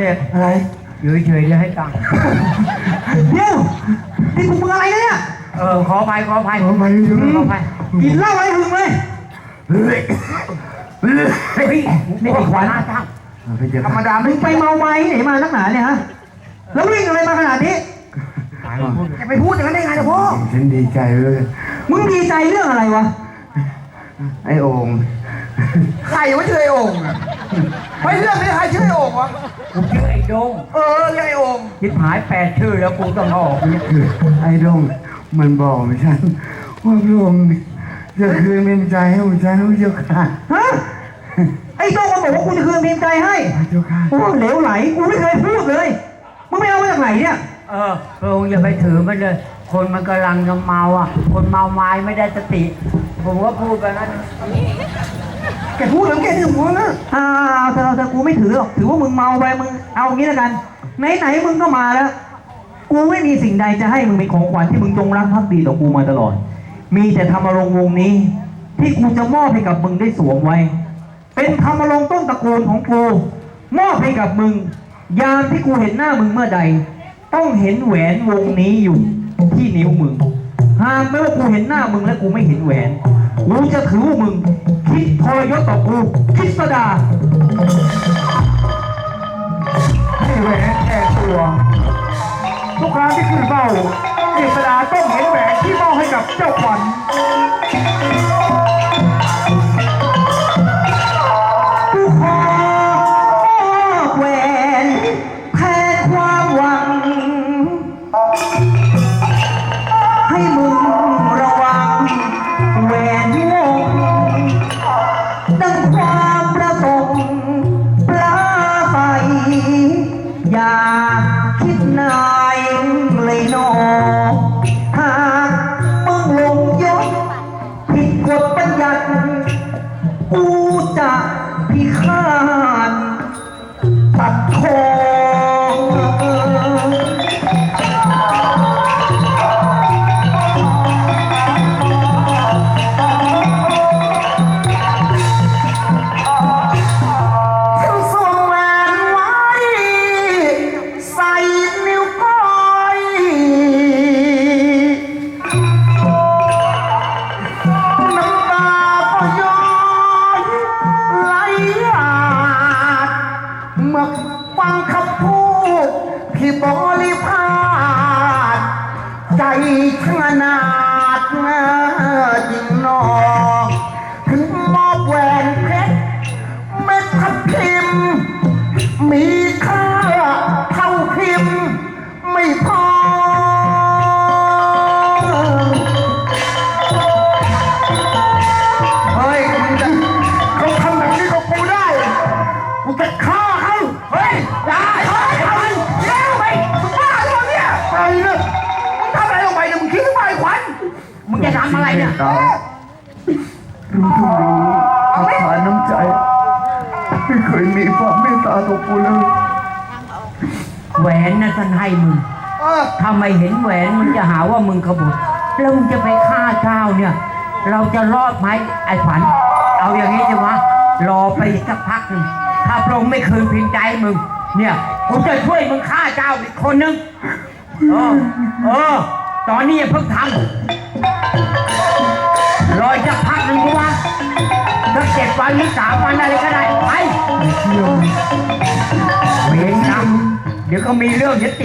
เนี่ยเพศอะไรอยู่เฉยๆจะให้ตังค์เดี๋ยวนี่มึงอะไรเนี่ยเออขออภัยขออภัยขออภัยขออภัยกินเหล้าอะไรหึงเลยเฮ้ยนี่ขวัญตังค์พี่เจ้าธรรมดามึงไปเมาไม้ไหนมานักหนาเนี่ยฮะแล้ววิ่งอะไรมาขนาดนี้จะไปพูดอย่างนั้นได้ไงล่ะพ่อฉันดีใจเลยมึงดีใจเรื่องอะไรวะไอ้โอ่ง ใครวะชื่อไอ้โอ่งอะเฮ้ยเรื่องนี้ใครชื่อไอ้โอ่งวะกูชื่อไอ้โดงเออเรียกไอ้โอ่งยิบหายแปดชื่อแล้วกูต้องออกเนี่ยคือไอ้ดงมันบอกฉันว่าพระองค์จะคืนเป็นใจให้ผมฉันพระเจ้าค่ะฮะไอ้โต้งมันบอกว่ากูจะคืนพิมพ์ใจให้พระเจ้าค่ะโอ้เหลวไหลกูไม่เคยพูดเลยมึงไม่เอามาจากไหนเนี่ย เออพระองค์อย่าไปถือมันเลย คนมันกำลังจะเมาอะ คนเมาไม้ไม่ได้สติ ผมก็พูดไปนั้น แกพูดแล้วแกถึงหัวนะอ่าเอาเถอะเอเถอกูไม่ถือหรอก ถือว่ามึงเมาไป มึงเอางี้แล้วกันไหนๆมึงก็มาแล้ว กูไม่มีสิ่งใดจะให้มึงเป็นของขวัญที่มึงจงรักภักดีต่อกูมาตลอด มีแต่ธรรมรงค์วงนี้ ที่กูจะมอบให้กับมึงได้สวมไว้ เป็นธรรมรงค์ต้นตระกูลของกู มอบให้กับมึง ยามที่กูเห็นหน้ามึงเมื่อใด ต้องเห็นแหวนวงนี้อยู่ที่นิ้วมึง หากไม่ว่ากูเห็นหน้ามึงและกูไม่เห็นแหวน กูจะถือว่ามึง พิทรยศต่อกูพิสดาให้แหวนแทนตัว ทุกครั้งที่ขึ้นเบ้าพิสดาต้องเห็นแหวนที่มอบให้กับเจ้าขวัญ กูจะพิฆาต ขนาดนะจริงนอำอะไรเนี่ยตารู้ทุกรู้ขานน้ำใจ ไม่เคยมีความเมตตาต่อกูเลย แหวนน่ะท่านให้มึงเออถ้าไม่เห็นแหวนมึงจะหาว่ามึงขบฏแล้วมึงจะไปฆ่าเจ้าเนี่ย เราจะรอดไหมไอ้ฝัน เอาอย่างนี้ใช่ไหมรอไปสักพักหนึ่งถ้าพระองค์ไม่คืนพิมพ์ใจให้มึง เนี่ยกูจะช่วยมึงฆ่าเจ้าอีกคนนึงเออเออ ตอนนี้อย่าเพิ่งทำรออีกสักพักหนึ่งกูว่าสักเจ็ดวันหรือสามวันอะไรก็ได้ไปเวรกรรมเดี๋ยวก็มีเรื่องเดี๋ยวติด